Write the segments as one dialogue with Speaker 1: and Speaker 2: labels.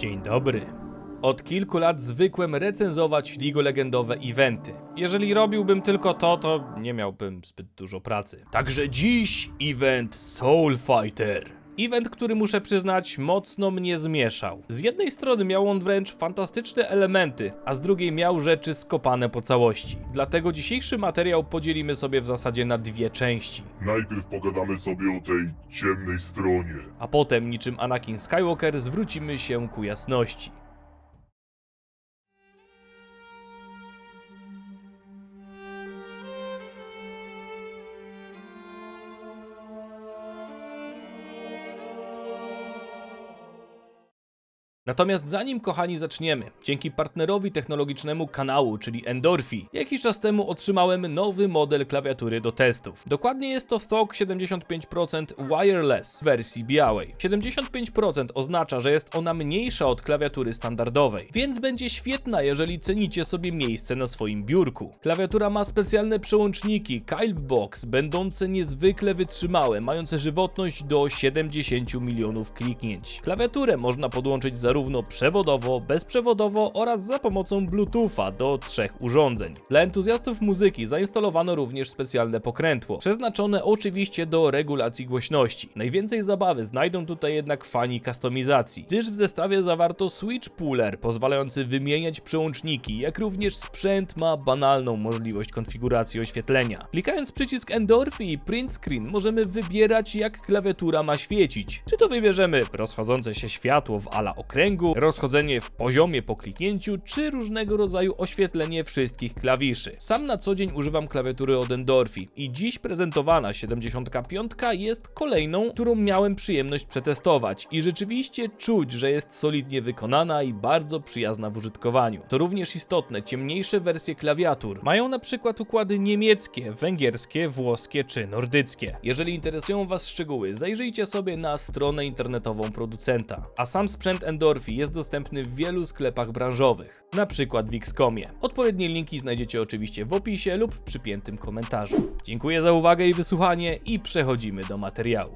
Speaker 1: Dzień dobry. Od kilku lat zwykłem recenzować League Legendowe eventy. Jeżeli robiłbym tylko to, to nie miałbym zbyt dużo pracy. Także dziś event Soul Fighter. Event, który muszę przyznać, mocno mnie zmieszał. Z jednej strony miał on wręcz fantastyczne elementy, a z drugiej miał rzeczy skopane po całości. Dlatego dzisiejszy materiał podzielimy sobie w zasadzie na dwie części.
Speaker 2: Najpierw pogadamy sobie o tej ciemnej stronie.
Speaker 1: a potem niczym Anakin Skywalker zwrócimy się ku jasności. Natomiast zanim kochani zaczniemy, dzięki partnerowi technologicznemu kanału, czyli Endorfi, jakiś czas temu otrzymałem nowy model klawiatury do testów. Dokładnie jest to THOG 75% wireless w wersji białej. 75% oznacza, że jest ona mniejsza od klawiatury standardowej, więc będzie świetna, jeżeli cenicie sobie miejsce na swoim biurku. Klawiatura ma specjalne przełączniki Box, będące niezwykle wytrzymałe, mające żywotność do 70 milionów kliknięć. Klawiaturę można podłączyć zarówno przewodowo, bezprzewodowo oraz za pomocą Bluetootha do trzech urządzeń. Dla entuzjastów muzyki zainstalowano również specjalne pokrętło, przeznaczone oczywiście do regulacji głośności. Najwięcej zabawy znajdą tutaj jednak fani kustomizacji, gdyż w zestawie zawarto switch puller pozwalający wymieniać przełączniki, jak również sprzęt ma banalną możliwość konfiguracji oświetlenia. Klikając przycisk Endorphy i Print Screen możemy wybierać jak klawiatura ma świecić. Czy to wybierzemy rozchodzące się światło w ala okręgu, rozchodzenie w poziomie po kliknięciu, czy różnego rodzaju oświetlenie wszystkich klawiszy. Sam na co dzień używam klawiatury od Endorphi i dziś prezentowana 75 jest kolejną, którą miałem przyjemność przetestować i rzeczywiście czuć, że jest solidnie wykonana i bardzo przyjazna w użytkowaniu. To również istotne, ciemniejsze wersje klawiatur mają na przykład układy niemieckie, węgierskie, włoskie czy nordyckie. Jeżeli interesują Was szczegóły, zajrzyjcie sobie na stronę internetową producenta. A sam sprzęt Jest dostępny w wielu sklepach branżowych, na przykład w Xcomie. Odpowiednie linki znajdziecie oczywiście w opisie lub w przypiętym komentarzu. Dziękuję za uwagę i wysłuchanie i przechodzimy do materiału.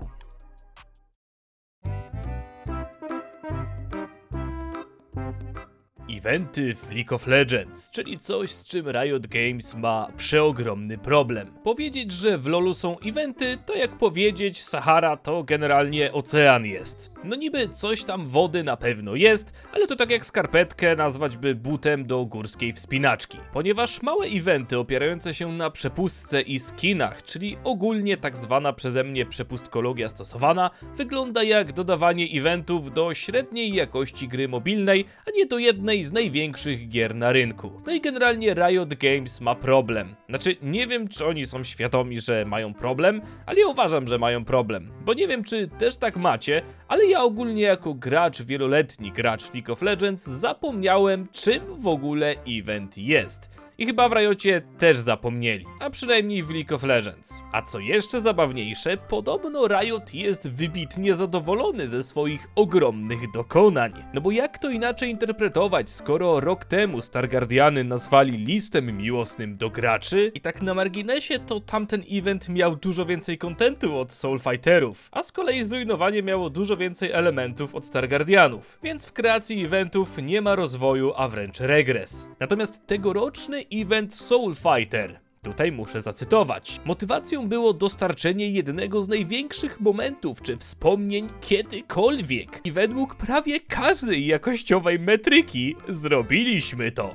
Speaker 1: Eventy w League of Legends, czyli coś z czym Riot Games ma przeogromny problem. Powiedzieć, że w LoLu są eventy, to jak powiedzieć Sahara to generalnie ocean jest. No niby coś tam wody na pewno jest, ale to tak jak skarpetkę nazwać by butem do górskiej wspinaczki. Ponieważ małe eventy opierające się na przepustce i skinach, czyli ogólnie tak zwana przeze mnie przepustkologia stosowana, wygląda jak dodawanie eventów do średniej jakości gry mobilnej, a nie do jednej z największych gier na rynku. No i generalnie Riot Games ma problem. Znaczy, nie wiem czy oni są świadomi, że mają problem, ale ja uważam, że mają problem. Bo nie wiem czy też tak macie, ale ja ogólnie jako gracz, wieloletni gracz League of Legends zapomniałem czym w ogóle event jest. I chyba w Riocie też zapomnieli, a przynajmniej w League of Legends. A co jeszcze zabawniejsze, podobno Riot jest wybitnie zadowolony ze swoich ogromnych dokonań. No bo jak to inaczej interpretować, skoro rok temu Stargardiany nazwali listem miłosnym do graczy? I tak na marginesie to tamten event miał dużo więcej kontentu od Soulfighterów, a z kolei zrujnowanie miało dużo więcej elementów od Stargardianów, więc w kreacji eventów nie ma rozwoju, a wręcz regres. Natomiast tegoroczny event Soul Fighter. Tutaj muszę zacytować. Motywacją było dostarczenie jednego z największych momentów czy wspomnień kiedykolwiek. I według prawie każdej jakościowej metryki zrobiliśmy to.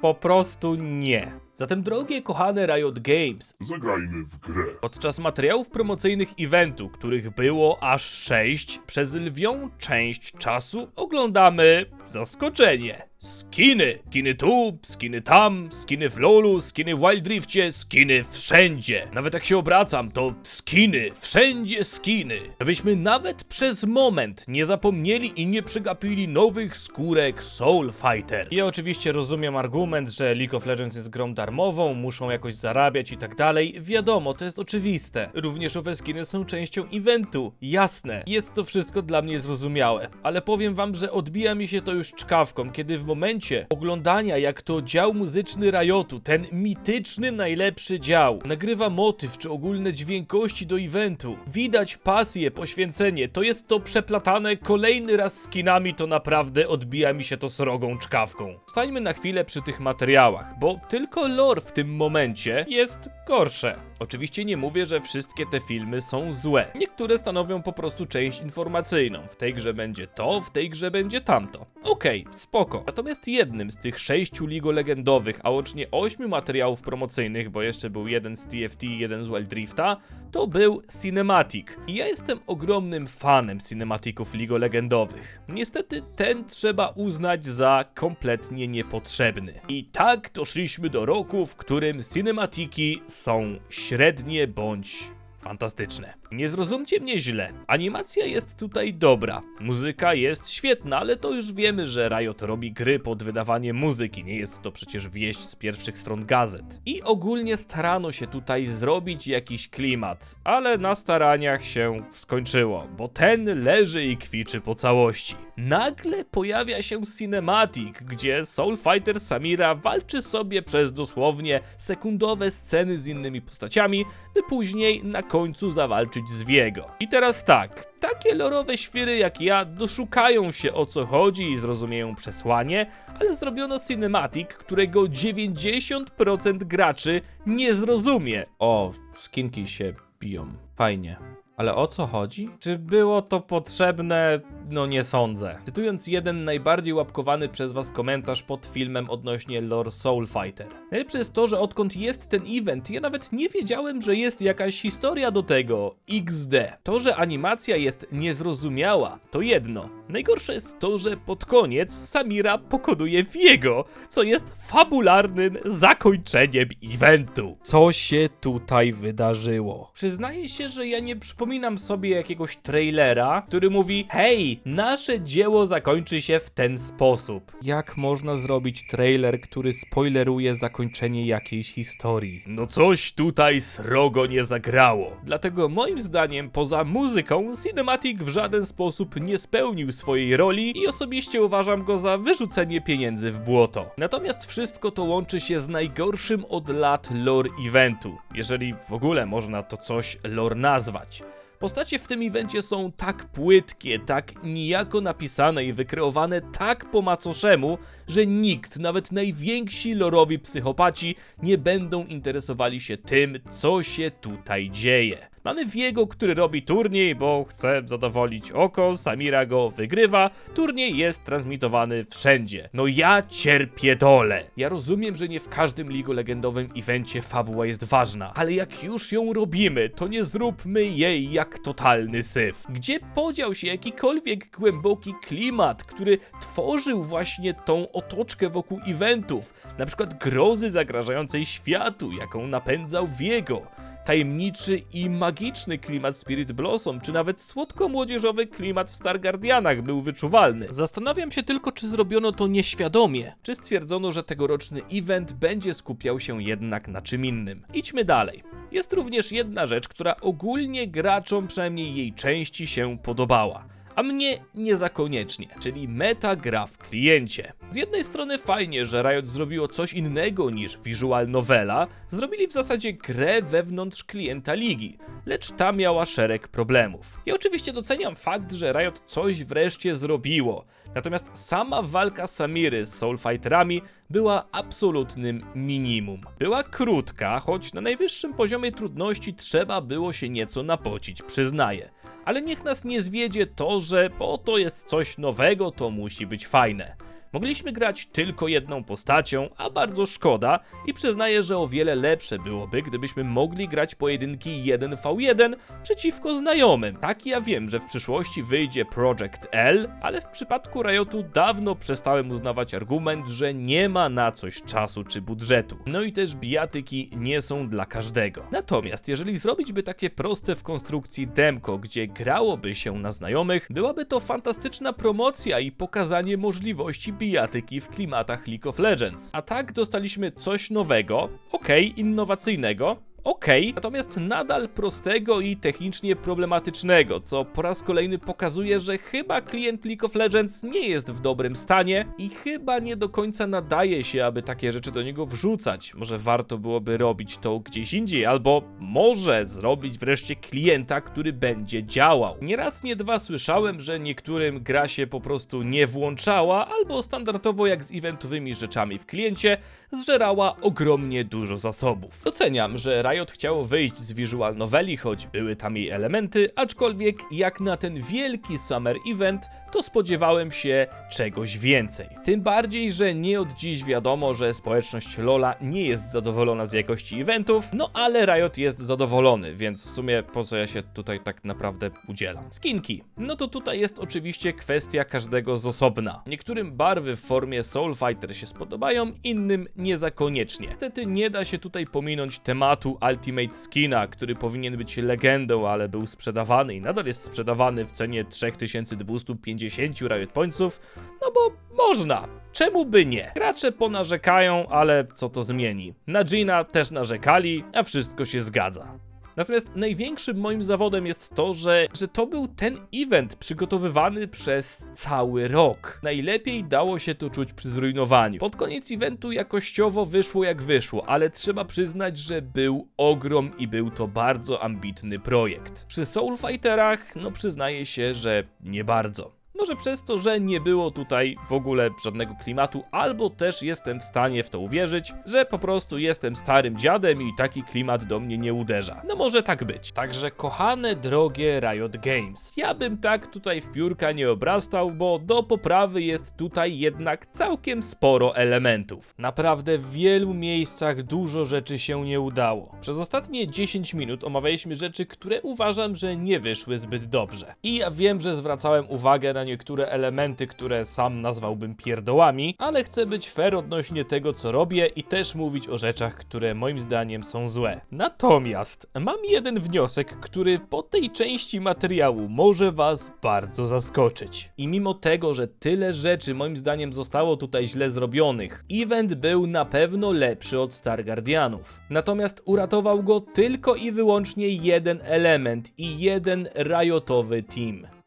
Speaker 1: Po prostu nie. Zatem drogie kochane Riot Games,
Speaker 2: Zagrajmy w grę.
Speaker 1: Podczas materiałów promocyjnych eventu, których było aż 6, przez lwią część czasu oglądamy zaskoczenie. Skiny! Skiny tu, skiny tam, skiny w LoLu, skiny w Wild Rifcie, skiny wszędzie. Nawet jak się obracam, to skiny, wszędzie skiny. Żebyśmy nawet przez moment nie zapomnieli i nie przegapili nowych skórek Soul Fighter. Ja oczywiście rozumiem argument, że League of Legends jest grą darmową, muszą jakoś zarabiać i tak dalej. Wiadomo, to jest oczywiste. Również owe skiny są częścią eventu. Jasne, jest to wszystko dla mnie zrozumiałe. Ale powiem wam, że odbija mi się to już czkawką, kiedy w momencie oglądania, jak to dział muzyczny Riotu, ten mityczny najlepszy dział, nagrywa motyw czy ogólne dźwiękości do eventu, widać pasję, poświęcenie, to jest to przeplatane kolejny raz skinami, to naprawdę odbija mi się to srogą czkawką. Stańmy na chwilę przy tych materiałach, bo tylko lore w tym momencie jest gorsze. Oczywiście nie mówię, że wszystkie te filmy są złe. Niektóre stanowią po prostu część informacyjną. W tej grze będzie to, w tej grze będzie tamto. Okej, spoko. Natomiast jednym z tych sześciu Ligo legendowych, a łącznie ośmiu materiałów promocyjnych, bo jeszcze był jeden z TFT i jeden z Wild Drifta, to był Cinematic. I ja jestem ogromnym fanem cinematików Ligo legendowych. Niestety ten trzeba uznać za kompletnie niepotrzebny. I tak doszliśmy do roku, w którym cinematiki są średnie bądź fantastyczne. Nie zrozumcie mnie źle. Animacja jest tutaj dobra. Muzyka jest świetna, ale to już wiemy, że Riot robi gry pod wydawanie muzyki. Nie jest to przecież wieść z pierwszych stron gazet. I ogólnie starano się tutaj zrobić jakiś klimat, ale na staraniach się skończyło, bo ten leży i kwiczy po całości. Nagle pojawia się cinematic, gdzie Soul Fighter Samira walczy sobie przez dosłownie sekundowe sceny z innymi postaciami, by później na końcu zawalczyć z Viego. I teraz tak, takie lorowe świry jak ja doszukają się o co chodzi i zrozumieją przesłanie, ale zrobiono cinematic, którego 90% graczy nie zrozumie. O, skinki się biją. Fajnie. Ale o co chodzi? Czy było to potrzebne? No nie sądzę. Cytując jeden najbardziej łapkowany przez was komentarz pod filmem odnośnie lore Soul Fighter. Najlepsze jest to, że odkąd jest ten event, ja nawet nie wiedziałem, że jest jakaś historia do tego. XD. To, że animacja jest niezrozumiała, to jedno. Najgorsze jest to, że pod koniec Samira pokonuje Viego, co jest fabularnym zakończeniem eventu. Co się tutaj wydarzyło? Przyznaję się, że ja nie przypominam sobie jakiegoś trailera, który mówi: Hej, nasze dzieło zakończy się w ten sposób. Jak można zrobić trailer, który spoileruje zakończenie jakiejś historii? No coś tutaj srogo nie zagrało. Dlatego moim zdaniem, poza muzyką, Cinematic w żaden sposób nie spełnił swojej roli i osobiście uważam go za wyrzucenie pieniędzy w błoto. Natomiast wszystko to łączy się z najgorszym od lat lore eventu, jeżeli w ogóle można to coś lore nazwać. Postacie w tym evencie są tak płytkie, tak nijako napisane i wykreowane tak po macoszemu, że nikt, nawet najwięksi lorowi psychopaci, nie będą interesowali się tym, co się tutaj dzieje. Mamy Viego, który robi turniej, bo chce zadowolić oko, Samira go wygrywa, turniej jest transmitowany wszędzie. No ja cierpię dole. Ja rozumiem, że nie w każdym Ligo Legendowym evencie fabuła jest ważna, ale jak już ją robimy, to nie zróbmy jej jak totalny syf. Gdzie podział się jakikolwiek głęboki klimat, który tworzył właśnie tą otoczkę wokół eventów, na przykład grozy zagrażającej światu, jaką napędzał Viego tajemniczy i magiczny klimat Spirit Blossom, czy nawet słodko-młodzieżowy klimat w Star Guardianach był wyczuwalny. Zastanawiam się tylko, czy zrobiono to nieświadomie, czy stwierdzono, że tegoroczny event będzie skupiał się jednak na czym innym. Idźmy dalej. Jest również jedna rzecz, która ogólnie graczom, przynajmniej jej części, się podobała a mnie nie za koniecznie, czyli meta gra w kliencie. Z jednej strony fajnie, że Riot zrobiło coś innego niż visual novela, zrobili w zasadzie grę wewnątrz klienta ligi, lecz ta miała szereg problemów. Ja oczywiście doceniam fakt, że Riot coś wreszcie zrobiło, natomiast sama walka Samiry z Soulfighterami była absolutnym minimum. Była krótka, choć na najwyższym poziomie trudności trzeba było się nieco napocić, przyznaję ale niech nas nie zwiedzie to, że po to jest coś nowego, to musi być fajne. Mogliśmy grać tylko jedną postacią, a bardzo szkoda i przyznaję, że o wiele lepsze byłoby, gdybyśmy mogli grać pojedynki 1v1 przeciwko znajomym. Tak ja wiem, że w przyszłości wyjdzie Project L, ale w przypadku Riotu dawno przestałem uznawać argument, że nie ma na coś czasu czy budżetu. No i też bijatyki nie są dla każdego. Natomiast jeżeli zrobić by takie proste w konstrukcji demko, gdzie grałoby się na znajomych, byłaby to fantastyczna promocja i pokazanie możliwości bijatyki w klimatach League of Legends. A tak dostaliśmy coś nowego, okej, innowacyjnego, Okej, natomiast nadal prostego i technicznie problematycznego, co po raz kolejny pokazuje, że chyba klient League of Legends nie jest w dobrym stanie i chyba nie do końca nadaje się, aby takie rzeczy do niego wrzucać. Może warto byłoby robić to gdzieś indziej, albo może zrobić wreszcie klienta, który będzie działał. Nieraz, nie dwa słyszałem, że niektórym gra się po prostu nie włączała, albo standardowo jak z eventowymi rzeczami w kliencie, zżerała ogromnie dużo zasobów. Doceniam, że Riot chciało wyjść z visual noveli, choć były tam jej elementy, aczkolwiek jak na ten wielki summer event, to spodziewałem się czegoś więcej. Tym bardziej, że nie od dziś wiadomo, że społeczność Lola nie jest zadowolona z jakości eventów, no ale Riot jest zadowolony, więc w sumie po co ja się tutaj tak naprawdę udzielam. Skinki. No to tutaj jest oczywiście kwestia każdego z osobna. Niektórym barwy w formie Soul Fighter się spodobają, innym nie za koniecznie. Niestety nie da się tutaj pominąć tematu Ultimate Skina, który powinien być legendą, ale był sprzedawany i nadal jest sprzedawany w cenie 3250 Riot Pointsów, no bo można. Czemu by nie? Gracze ponarzekają, ale co to zmieni? Na Gina też narzekali, a wszystko się zgadza. Natomiast największym moim zawodem jest to, że, że to był ten event przygotowywany przez cały rok. Najlepiej dało się to czuć przy zrujnowaniu. Pod koniec eventu jakościowo wyszło jak wyszło, ale trzeba przyznać, że był ogrom i był to bardzo ambitny projekt. Przy Soul Fighterach, no przyznaję się, że nie bardzo. Może przez to, że nie było tutaj w ogóle żadnego klimatu, albo też jestem w stanie w to uwierzyć, że po prostu jestem starym dziadem i taki klimat do mnie nie uderza. No może tak być. Także kochane, drogie Riot Games, ja bym tak tutaj w piórka nie obrastał, bo do poprawy jest tutaj jednak całkiem sporo elementów. Naprawdę w wielu miejscach dużo rzeczy się nie udało. Przez ostatnie 10 minut omawialiśmy rzeczy, które uważam, że nie wyszły zbyt dobrze. I ja wiem, że zwracałem uwagę na niektóre elementy, które sam nazwałbym pierdołami, ale chcę być fair odnośnie tego, co robię i też mówić o rzeczach, które moim zdaniem są złe. Natomiast mam jeden wniosek, który po tej części materiału może Was bardzo zaskoczyć. I mimo tego, że tyle rzeczy moim zdaniem zostało tutaj źle zrobionych, event był na pewno lepszy od Star Guardianów. Natomiast uratował go tylko i wyłącznie jeden element i jeden riotowy team.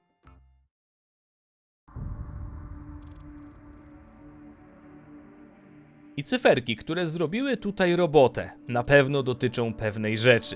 Speaker 1: I cyferki, które zrobiły tutaj robotę, na pewno dotyczą pewnej rzeczy.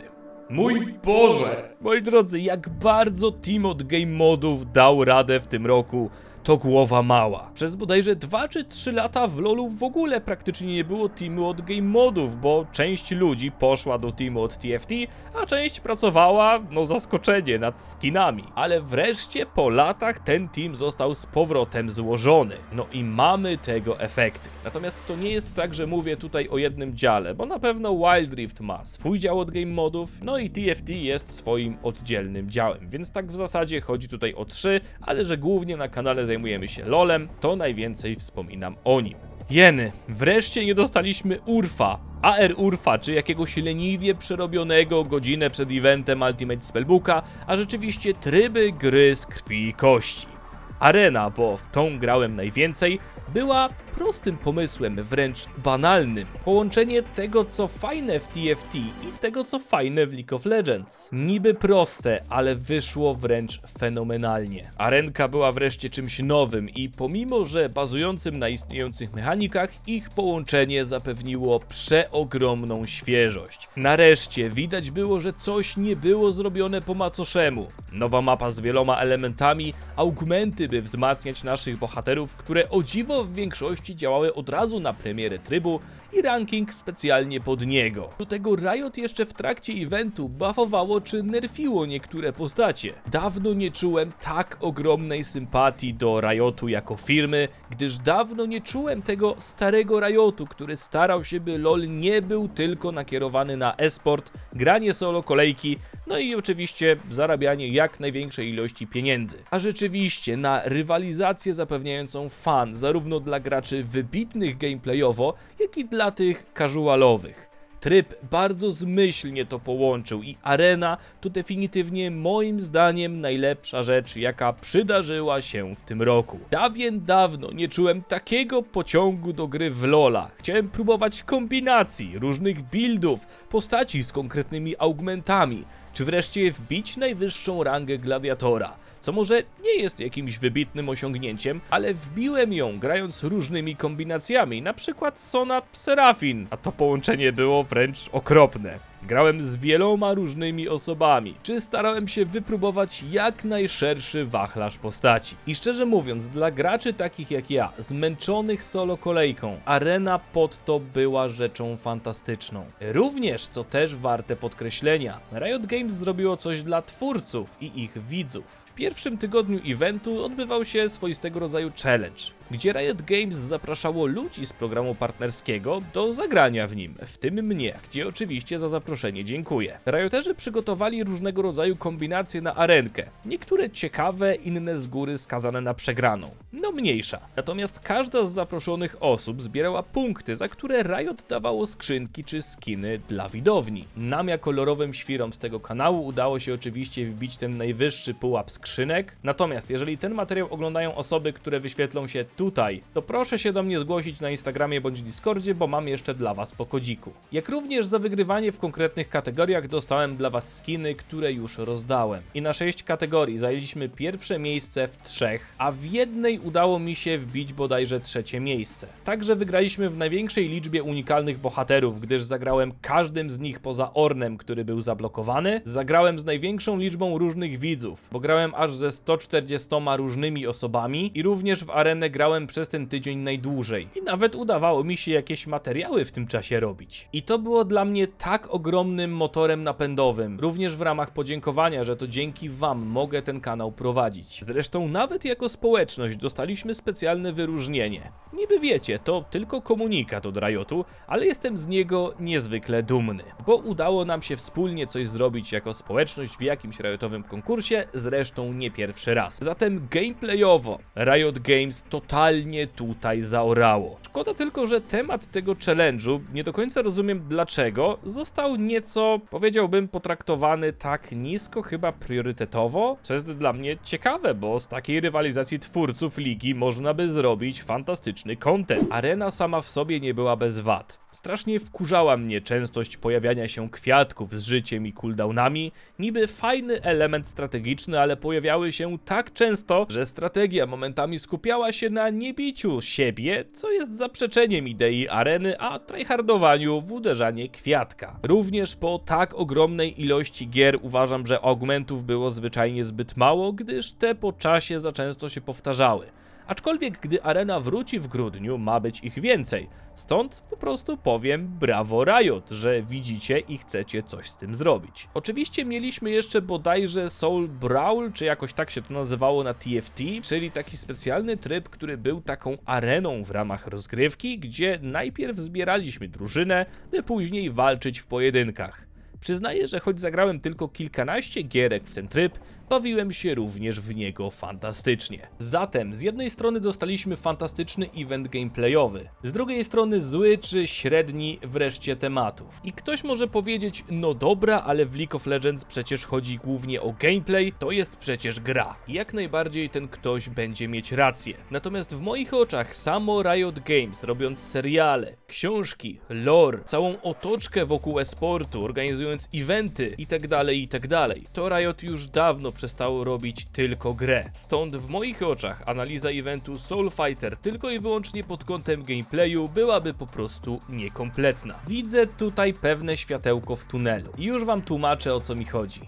Speaker 1: Mój Boże! Moi drodzy, jak bardzo team od Game Modów dał radę w tym roku, to głowa mała. Przez bodajże 2 czy 3 lata w LoLu w ogóle praktycznie nie było teamu od Game Modów, bo część ludzi poszła do teamu od TFT, a część pracowała, no zaskoczenie, nad skinami. Ale wreszcie po latach ten team został z powrotem złożony. No i mamy tego efekty. Natomiast to nie jest tak, że mówię tutaj o jednym dziale, bo na pewno Wild Rift ma swój dział od Game Modów, no i TFT jest swoim oddzielnym działem, więc tak w zasadzie chodzi tutaj o trzy, ale że głównie na kanale zajmujemy się LoLem, to najwięcej wspominam o nim. Jeny, wreszcie nie dostaliśmy Urfa, AR Urfa, czy jakiegoś leniwie przerobionego godzinę przed eventem Ultimate Spellbooka, a rzeczywiście tryby gry z krwi i kości. Arena, bo w tą grałem najwięcej, była prostym pomysłem, wręcz banalnym. Połączenie tego, co fajne w TFT i tego, co fajne w League of Legends. Niby proste, ale wyszło wręcz fenomenalnie. Arenka była wreszcie czymś nowym i pomimo, że bazującym na istniejących mechanikach, ich połączenie zapewniło przeogromną świeżość. Nareszcie widać było, że coś nie było zrobione po macoszemu. Nowa mapa z wieloma elementami, augmenty, by wzmacniać naszych bohaterów, które o dziwo w większości działały od razu na premierę trybu i ranking specjalnie pod niego. Do tego Riot jeszcze w trakcie eventu buffowało czy nerfiło niektóre postacie. Dawno nie czułem tak ogromnej sympatii do Riotu jako firmy, gdyż dawno nie czułem tego starego Riotu, który starał się by LoL nie był tylko nakierowany na esport, granie solo kolejki, no i oczywiście zarabianie jak największej ilości pieniędzy. A rzeczywiście na rywalizację zapewniającą fan zarówno dla graczy wybitnych gameplayowo, jak i dla tych casualowych. Tryb bardzo zmyślnie to połączył i arena to definitywnie moim zdaniem najlepsza rzecz, jaka przydarzyła się w tym roku. Dawien dawno nie czułem takiego pociągu do gry w Lola. Chciałem próbować kombinacji, różnych buildów, postaci z konkretnymi augmentami, czy wreszcie wbić najwyższą rangę gladiatora. Co może nie jest jakimś wybitnym osiągnięciem, ale wbiłem ją grając różnymi kombinacjami, na przykład Sona Serafin, a to połączenie było wręcz okropne. Grałem z wieloma różnymi osobami, czy starałem się wypróbować jak najszerszy wachlarz postaci. I szczerze mówiąc, dla graczy takich jak ja, zmęczonych solo kolejką, arena pod to była rzeczą fantastyczną. Również, co też warte podkreślenia, Riot Games zrobiło coś dla twórców i ich widzów. W pierwszym tygodniu eventu odbywał się swoistego rodzaju challenge, gdzie Riot Games zapraszało ludzi z programu partnerskiego do zagrania w nim, w tym mnie, gdzie oczywiście za zaproszenie dziękuję. Rioterzy przygotowali różnego rodzaju kombinacje na arenkę, niektóre ciekawe, inne z góry skazane na przegraną. No mniejsza. Natomiast każda z zaproszonych osób zbierała punkty, za które Riot dawało skrzynki czy skiny dla widowni. Nam jako kolorowym świrąt tego kanału udało się oczywiście wbić ten najwyższy pułap skrzynek. Natomiast jeżeli ten materiał oglądają osoby, które wyświetlą się tutaj, to proszę się do mnie zgłosić na Instagramie bądź Discordzie, bo mam jeszcze dla was po kodziku. Jak również za wygrywanie w konkretnych kategoriach dostałem dla was skiny, które już rozdałem. I na 6 kategorii zajęliśmy pierwsze miejsce w trzech, a w jednej udało mi się wbić bodajże trzecie miejsce. Także wygraliśmy w największej liczbie unikalnych bohaterów, gdyż zagrałem każdym z nich poza Ornem, który był zablokowany. Zagrałem z największą liczbą różnych widzów, bo grałem aż ze 140 różnymi osobami i również w arenę grałem przez ten tydzień najdłużej. I nawet udawało mi się jakieś materiały w tym czasie robić. I to było dla mnie tak ogromnym motorem napędowym, również w ramach podziękowania, że to dzięki wam mogę ten kanał prowadzić. Zresztą nawet jako społeczność dostaliśmy specjalne wyróżnienie. Niby wiecie, to tylko komunikat od Riotu, ale jestem z niego niezwykle dumny, bo udało nam się wspólnie coś zrobić jako społeczność w jakimś Riotowym konkursie, zresztą nie pierwszy raz. Zatem gameplayowo Riot Games totalnie tutaj zaorało. Szkoda tylko, że temat tego challenge'u, nie do końca rozumiem dlaczego, został nieco, powiedziałbym, potraktowany tak nisko chyba priorytetowo, co jest dla mnie ciekawe, bo z takiej rywalizacji twórców ligi można by zrobić fantastyczny content. Arena sama w sobie nie była bez wad. Strasznie wkurzała mnie częstość pojawiania się kwiatków z życiem i cooldownami. Niby fajny element strategiczny, ale pojawiały się tak często, że strategia momentami skupiała się na niebiciu siebie, co jest zaprzeczeniem idei areny, a tryhardowaniu w uderzanie kwiatka. Również po tak ogromnej ilości gier uważam, że augmentów było zwyczajnie zbyt mało, gdyż te po czasie za często się powtarzały. Aczkolwiek gdy arena wróci w grudniu, ma być ich więcej. Stąd po prostu powiem brawo Riot, że widzicie i chcecie coś z tym zrobić. Oczywiście mieliśmy jeszcze bodajże Soul Brawl, czy jakoś tak się to nazywało na TFT, czyli taki specjalny tryb, który był taką areną w ramach rozgrywki, gdzie najpierw zbieraliśmy drużynę, by później walczyć w pojedynkach. Przyznaję, że choć zagrałem tylko kilkanaście gierek w ten tryb, bawiłem się również w niego fantastycznie. Zatem, z jednej strony dostaliśmy fantastyczny event gameplayowy, z drugiej strony zły czy średni wreszcie tematów. I ktoś może powiedzieć, no dobra, ale w League of Legends przecież chodzi głównie o gameplay, to jest przecież gra. I jak najbardziej ten ktoś będzie mieć rację. Natomiast w moich oczach samo Riot Games, robiąc seriale, książki, lore, całą otoczkę wokół esportu, organizując eventy itd., itd., to Riot już dawno przestało robić tylko grę. Stąd w moich oczach analiza eventu Soul Fighter tylko i wyłącznie pod kątem gameplayu byłaby po prostu niekompletna. Widzę tutaj pewne światełko w tunelu i już wam tłumaczę o co mi chodzi.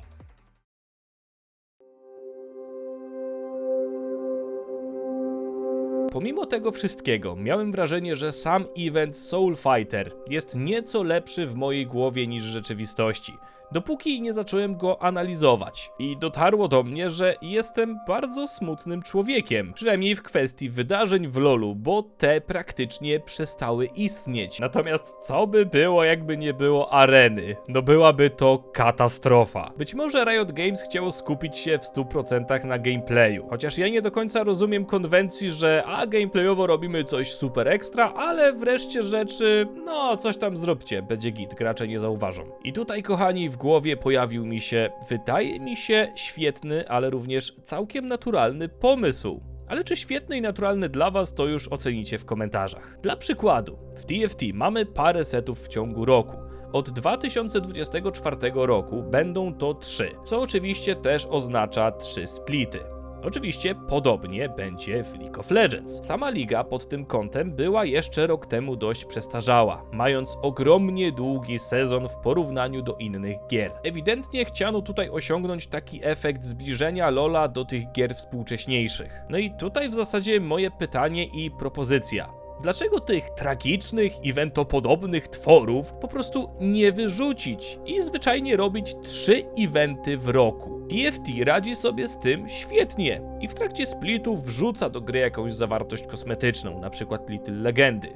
Speaker 1: Pomimo tego wszystkiego, miałem wrażenie, że sam event Soul Fighter jest nieco lepszy w mojej głowie niż w rzeczywistości. Dopóki nie zacząłem go analizować. I dotarło do mnie, że jestem bardzo smutnym człowiekiem. Przynajmniej w kwestii wydarzeń w LoLu, bo te praktycznie przestały istnieć. Natomiast co by było, jakby nie było areny? No byłaby to katastrofa. Być może Riot Games chciało skupić się w 100% na gameplayu. Chociaż ja nie do końca rozumiem konwencji, że a gameplayowo robimy coś super ekstra, ale wreszcie rzeczy, no coś tam zróbcie, będzie git, gracze nie zauważą. I tutaj, kochani, w głowie pojawił mi się, wydaje mi się, świetny, ale również całkiem naturalny pomysł. Ale czy świetny i naturalny dla Was, to już ocenicie w komentarzach. Dla przykładu, w TFT mamy parę setów w ciągu roku. Od 2024 roku będą to trzy, co oczywiście też oznacza trzy splity. Oczywiście podobnie będzie w League of Legends. Sama liga pod tym kątem była jeszcze rok temu dość przestarzała, mając ogromnie długi sezon w porównaniu do innych gier. Ewidentnie chciano tutaj osiągnąć taki efekt zbliżenia LoLa do tych gier współcześniejszych. No i tutaj w zasadzie moje pytanie i propozycja. Dlaczego tych tragicznych, eventopodobnych tworów po prostu nie wyrzucić i zwyczajnie robić trzy eventy w roku? TFT radzi sobie z tym świetnie i w trakcie splitów wrzuca do gry jakąś zawartość kosmetyczną, przykład Little Legendy.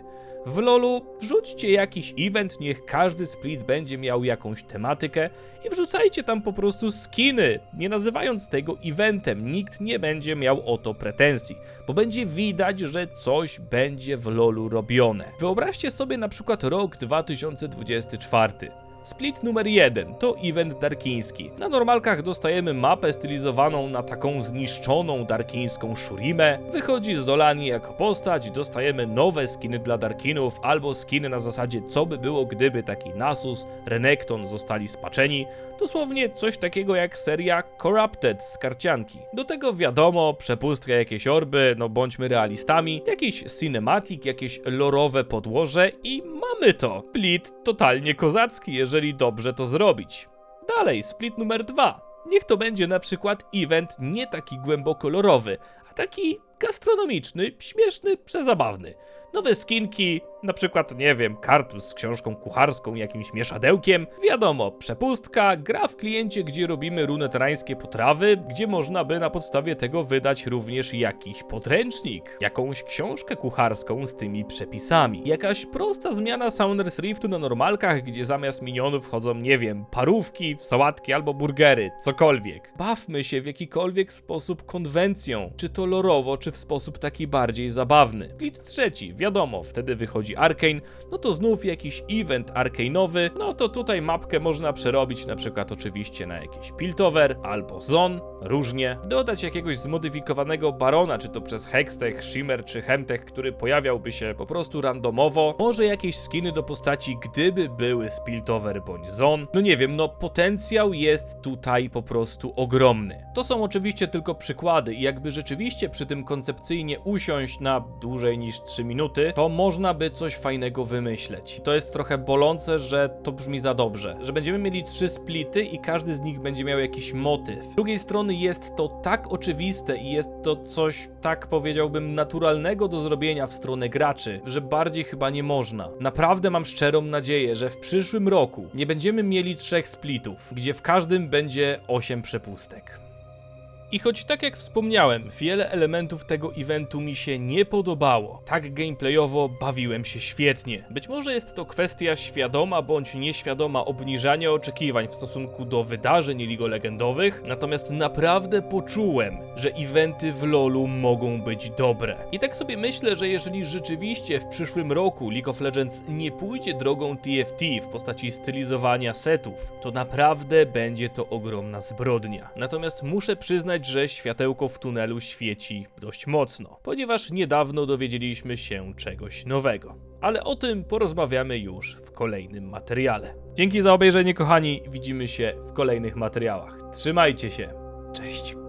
Speaker 1: W LoLu wrzućcie jakiś event, niech każdy split będzie miał jakąś tematykę i wrzucajcie tam po prostu skiny, nie nazywając tego eventem. Nikt nie będzie miał o to pretensji, bo będzie widać, że coś będzie w LoLu robione. Wyobraźcie sobie na przykład rok 2024. Split numer 1 to event darkiński. Na normalkach dostajemy mapę stylizowaną na taką zniszczoną darkińską Shurimę. Wychodzi Zolani jako postać, dostajemy nowe skiny dla darkinów albo skiny na zasadzie co by było gdyby taki Nasus, Renekton zostali spaczeni. Dosłownie coś takiego jak seria Corrupted z karcianki. Do tego wiadomo, przepustka jakieś orby, no bądźmy realistami, jakiś cinematic, jakieś lorowe podłoże i mamy to. Split totalnie kozacki, jeżeli dobrze to zrobić. Dalej, split numer dwa. Niech to będzie na przykład event nie taki głęboko lorowy, a taki gastronomiczny, śmieszny, przezabawny. Nowe skinki, na przykład, nie wiem, kartus z książką kucharską, jakimś mieszadełkiem. Wiadomo, przepustka, gra w kliencie, gdzie robimy runeterańskie potrawy, gdzie można by na podstawie tego wydać również jakiś podręcznik, jakąś książkę kucharską z tymi przepisami. Jakaś prosta zmiana Sounders Riftu na normalkach, gdzie zamiast minionów wchodzą, nie wiem, parówki, sałatki albo burgery, cokolwiek. Bawmy się w jakikolwiek sposób konwencją, czy to lorowo, czy w sposób taki bardziej zabawny. Split trzeci, wiadomo, wtedy wychodzi Arkane, no to znów jakiś event arkane'owy, no to tutaj mapkę można przerobić na przykład oczywiście na jakiś Piltover albo Zon, różnie. Dodać jakiegoś zmodyfikowanego Barona, czy to przez Hextech, Shimmer czy Hemtech, który pojawiałby się po prostu randomowo. Może jakieś skiny do postaci, gdyby były z Piltover bądź Zon. No nie wiem, no potencjał jest tutaj po prostu ogromny. To są oczywiście tylko przykłady i jakby rzeczywiście przy tym koncepcyjnie usiąść na dłużej niż 3 minuty, to można by coś fajnego wymyśleć. To jest trochę bolące, że to brzmi za dobrze, że będziemy mieli trzy splity i każdy z nich będzie miał jakiś motyw. Z drugiej strony jest to tak oczywiste i jest to coś tak powiedziałbym naturalnego do zrobienia w stronę graczy, że bardziej chyba nie można. Naprawdę mam szczerą nadzieję, że w przyszłym roku nie będziemy mieli trzech splitów, gdzie w każdym będzie 8 przepustek. I choć tak jak wspomniałem, wiele elementów tego eventu mi się nie podobało, tak gameplayowo bawiłem się świetnie. Być może jest to kwestia świadoma bądź nieświadoma obniżania oczekiwań w stosunku do wydarzeń Ligo Legendowych, natomiast naprawdę poczułem, że eventy w LoLu mogą być dobre. I tak sobie myślę, że jeżeli rzeczywiście w przyszłym roku League of Legends nie pójdzie drogą TFT w postaci stylizowania setów, to naprawdę będzie to ogromna zbrodnia. Natomiast muszę przyznać, że światełko w tunelu świeci dość mocno, ponieważ niedawno dowiedzieliśmy się czegoś nowego. Ale o tym porozmawiamy już w kolejnym materiale. Dzięki za obejrzenie, kochani. Widzimy się w kolejnych materiałach. Trzymajcie się. Cześć.